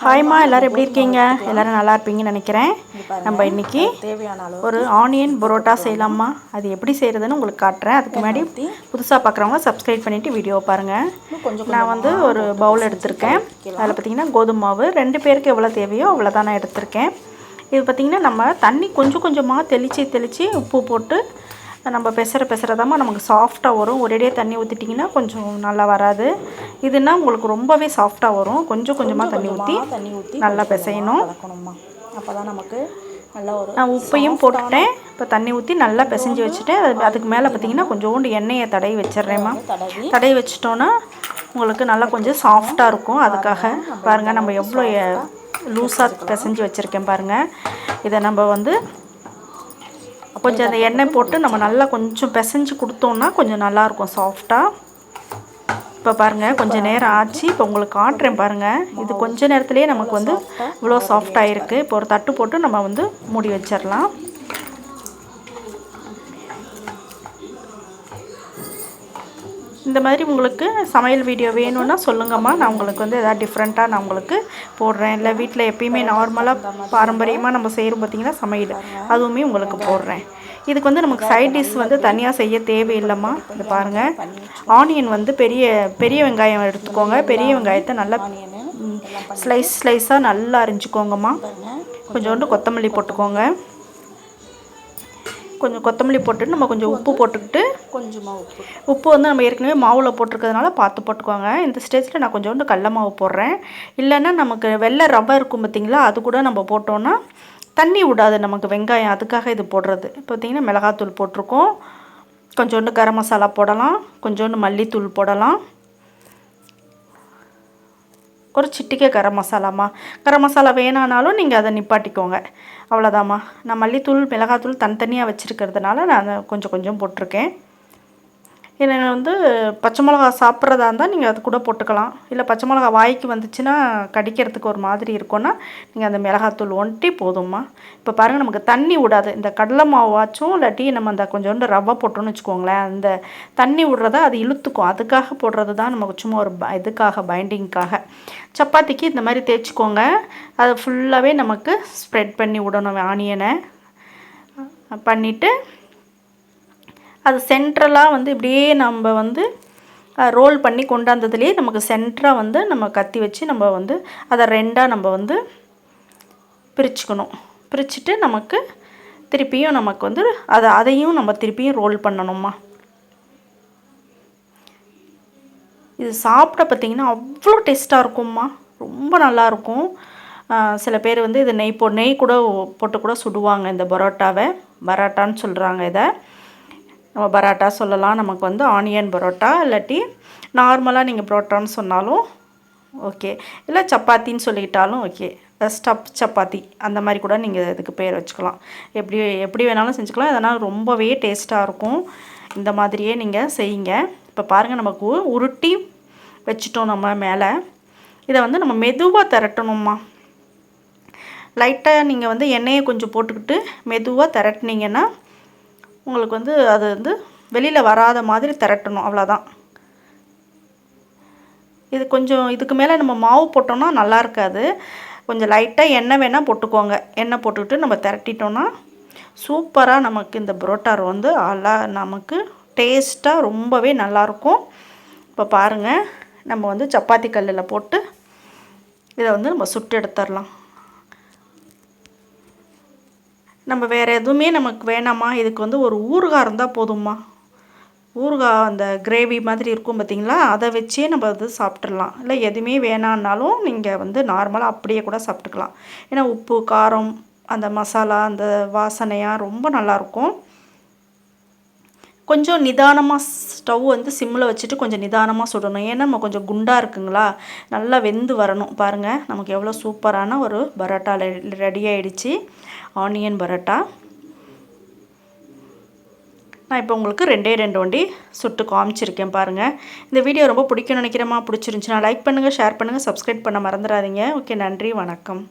ஹாய்மா எல்லோரும் எப்படி இருக்கீங்க? எல்லோரும் நல்லா இருப்பீங்கன்னு நினைக்கிறேன். நம்ம இன்னைக்கு தேவையான ஒரு ஆனியன் பரோட்டா செய்யலாமா? அது எப்படி செய்கிறதுன்னு உங்களுக்கு காட்டுறேன். அதுக்கு முன்னாடி புதுசாக பார்க்குறவங்க சப்ஸ்கிரைப் பண்ணிவிட்டு வீடியோ பாருங்கள் நான் வந்து ஒரு பவுல் எடுத்திருக்கேன். அதில் பார்த்தீங்கன்னா கோதுமை மாவு ரெண்டு பேருக்கு எவ்வளோ தேவையோ அவ்வளோ தான் நான் எடுத்திருக்கேன். இது பார்த்திங்கன்னா நம்ம தண்ணி கொஞ்சம் கொஞ்சமாக தெளித்து தெளித்து உப்பு போட்டு நம்ம பெசர பெசரதாமா நமக்கு சாஃப்டாக வரும். ஒரேடியே தண்ணி ஊற்றிட்டிங்கன்னா கொஞ்சம் நல்லா வராது. இதுனா உங்களுக்கு ரொம்பவே சாஃப்டாக வரும். கொஞ்சம் கொஞ்சமாக தண்ணி ஊற்றி தண்ணி ஊற்றி நல்லா பிசையணும். கலக்கணும்மா. அப்போ தான் நமக்கு நல்ல ஒரு நான் உப்பையும் போட்டுட்டேன் இப்போ தண்ணி ஊற்றி நல்லா பிசைஞ்சு வச்சுட்டேன் அது அதுக்கு மேலே பார்த்தீங்கன்னா கொஞ்சோண்டு எண்ணெயை தடவி வச்சிடுறேம்மா. தடவி. வச்சிட்டோன்னா உங்களுக்கு நல்லா கொஞ்சம் சாஃப்டாக இருக்கும். அதுக்காக பாருங்கள் நம்ம எவ்வளோ லூஸாக பிசைஞ்சு வச்சுருக்கேன் பாருங்கள் இதை நம்ம வந்து கொஞ்சம் அந்த எண்ணெய் போட்டு நம்ம நல்லா கொஞ்சம் பிசைஞ்சு கொடுத்தோன்னா கொஞ்சம் நல்லாயிருக்கும் சாஃப்டாக இப்போ பாருங்கள் கொஞ்சம் நேரம் ஆச்சு. இப்போ உங்களுக்கு காட்டுறேன் பாருங்கள் இது கொஞ்ச நேரத்துலேயே நமக்கு வந்து இவ்வளோ சாஃப்டாக இருக்குது இப்போ ஒரு தட்டு போட்டு நம்ம வந்து மூடி வச்சிடலாம். இந்த மாதிரி உங்களுக்கு சமையல் வீடியோ வேணும்னா சொல்லுங்கம்மா. நான் உங்களுக்கு வந்து எதாவது டிஃப்ரெண்ட்டாக நான் உங்களுக்கு போடுறேன். இல்லை வீட்டில் எப்பயுமே நார்மலாக பாரம்பரியமாக நம்ம செய்கிறோம் பார்த்தீங்கன்னா சமையல். அதுவுமே உங்களுக்கு போடுறேன். இதுக்கு வந்து நமக்கு சைட் டிஷ் வந்து தனியாக செய்ய தேவையில்லைம்மா. இது பாருங்கள் ஆனியன் வந்து பெரிய பெரிய வெங்காயம் எடுத்துக்கோங்க. பெரிய வெங்காயத்தை நல்லா ஸ்லைஸ் ஸ்லைஸாக நல்லா அரிஞ்சுக்கோங்கம்மா. கொஞ்சோண்டு கொத்தமல்லி போட்டுக்கோங்க. கொஞ்சம் கொத்தமல்லி போட்டுட்டு நம்ம கொஞ்சம் உப்பு போட்டுக்கிட்டு கொஞ்சமாக உப்பு. உப்பு வந்து நம்ம ஏற்கனவே மாவில் போட்டிருக்கிறதுனால பார்த்து போட்டுக்கோங்க. இந்த ஸ்டேஜில் நான் கொஞ்சோண்டு கடல மாவு போடுறேன். இல்லைன்னா நமக்கு வெள்ளை ரவை இருக்கும் பார்த்திங்களா அது கூட நம்ம போட்டோன்னா தண்ணி விடாது நமக்கு வெங்காயம் அதுக்காக இது போடுறது. இப்போ பார்த்திங்கன்னா மிளகாத்தூள் போட்டிருக்கோம். கொஞ்சோண்டு கரம் மசாலா போடலாம் கொஞ்சோண்டு மல்லித்தூள் போடலாம். ஒரு சிட்டிக்கை கரம் மசாலாம்மா. கரம் மசாலா வேணானாலும் நீங்கள் அதை நிப்பாட்டிக்கோங்க. அவ்வளோதாம்மா. நான் மல்லித்தூள் மிளகாத்தூள் தனித்தனியாக வச்சுருக்கிறதுனால நான் கொஞ்சம் கொஞ்சம் போட்டிருக்கேன். இதில் வந்து பச்சை மிளகா சாப்பிட்றதா இருந்தால் நீங்கள் அது கூட போட்டுக்கலாம். இல்லை பச்சை மிளகா வாய்க்கு வந்துச்சுன்னா கடிக்கிறதுக்கு ஒரு மாதிரி இருக்கும்னா நீங்கள் அந்த மிளகாத்தூள் ஒன்ட்டி போதும்மா. இப்போ பாருங்கள் நமக்கு தண்ணி விடாது. இந்த கடலை மாவாச்சும் இல்லாட்டி நம்ம அந்த கொஞ்சோண்டு ரவை போட்டோன்னு வச்சுக்கோங்களேன். அந்த தண்ணி விடுறத அது இழுத்துக்கும். அதுக்காக போடுறது தான் நமக்கு சும்மா ஒரு ப இதுக்காக பைண்டிங்க்காக சப்பாத்திக்கு இந்த மாதிரி தேய்ச்சிக்கோங்க. அதை ஃபுல்லாகவே நமக்கு ஸ்ப்ரெட் பண்ணி விடணும் ஆனியனை பண்ணிவிட்டு அது சென்ட்ரலாக வந்து இப்படியே நம்ம வந்து ரோல் பண்ணி கொண்டாந்ததுலேயே நமக்கு சென்டராக வந்து நம்ம கத்தி வச்சு நம்ம வந்து அதை ரெண்டாக நம்ம வந்து பிரிச்சுக்கணும். பிரிச்சுட்டு நமக்கு திருப்பியும் நமக்கு வந்து அதை அதையும் நம்ம திருப்பியும் ரோல் பண்ணணும்மா. இது சாப்பிட பார்த்திங்கன்னா அவ்வளோ டேஸ்ட்டாக இருக்கும்மா. ரொம்ப நல்லாயிருக்கும் சில பேர் வந்து இது நெய் போ நெய் கூட போட்டு கூட சுடுவாங்க இந்த பரோட்டாவை. பரோட்டான்னு சொல்கிறாங்க இதை. நம்ம பரோட்டா சொல்லலாம். நமக்கு வந்து ஆனியன் பரோட்டா இல்லாட்டி நார்மலாக நீங்கள் பரோட்டான்னு சொன்னாலும் ஓகே. இல்லை சப்பாத்தின்னு சொல்லிக்கிட்டாலும் ஓகே. ஸ்டப் சப்பாத்தி. அந்த மாதிரி கூட நீங்கள் இதுக்கு பேர் வச்சுக்கலாம். எப்படி எப்படி வேணாலும் செஞ்சுக்கலாம். இதனால் ரொம்பவே டேஸ்ட்டாக இருக்கும். இந்த மாதிரியே நீங்கள் செய்யுங்க. இப்போ பாருங்கள் நமக்கு உருட்டி வச்சுட்டோம் நம்ம மேலே. இதை வந்து நம்ம மெதுவாக திரட்டணும்மா. லைட்டாக நீங்கள் வந்து எண்ணெயை கொஞ்சம் போட்டுக்கிட்டு மெதுவாக திரட்டினீங்கன்னா உங்களுக்கு வந்து அது வந்து வெளியில் வராத மாதிரி திரட்டணும் அவ்வளோதான் இது கொஞ்சம் இதுக்கு மேலே நம்ம மாவு போட்டோம்னா நல்லா இருக்காது. கொஞ்சம் லைட்டாக எண்ணெய் வேணால் போட்டுக்கோங்க. எண்ணெய் போட்டுக்கிட்டு நம்ம திரட்டிட்டோன்னா சூப்பராக நமக்கு இந்த புரோட்டா வந்து அழ நமக்கு டேஸ்ட்டாக ரொம்பவே நல்லாயிருக்கும் இப்போ பாருங்கள் நம்ம வந்து சப்பாத்தி கல்லில் போட்டு இதை வந்து நம்ம சுட்டு எடுத்துடலாம் நம்ம வேறு எதுவுமே நமக்கு வேணாமா? இதுக்கு வந்து ஒரு ஊறுகாய் இருந்தால் போதும்மா. ஊறுகாய் அந்த கிரேவி மாதிரி இருக்கும் பார்த்திங்களா அதை வச்சே நம்ம வந்து சாப்பிட்றலாம் இல்லை எதுவுமே வேணான்னாலும் நீங்கள் வந்து நார்மலாக அப்படியே கூட சாப்பிட்டுக்கலாம். ஏன்னா உப்பு காரம் அந்த மசாலா அந்த வாசனையாக ரொம்ப நல்லாயிருக்கும் கொஞ்சம் நிதானமாக ஸ்டவ் வந்து சிம்மில் வச்சுட்டு கொஞ்சம் நிதானமாக சுடணும். ஏன்னா நம்ம கொஞ்சம் குண்டாக இருக்குங்களா? நல்லா வெந்து வரணும். பாருங்கள் நமக்கு எவ்வளோ சூப்பரான ஒரு பரோட்டா ரெடி ஆகிடுச்சு ஆனியன் பரோட்டா. நான் இப்போ உங்களுக்கு ரெண்டே ரெண்டு வண்டி சுட்டு காமிச்சிருக்கேன் பாருங்கள் இந்த வீடியோ ரொம்ப பிடிக்கும்னு நினைக்கிறேமா பிடிச்சிருந்துச்சுன்னா லைக் பண்ணுங்கள் ஷேர் பண்ணுங்கள் சப்ஸ்கிரைப் பண்ண மறந்துடாதீங்க. ஓகே நன்றி வணக்கம்.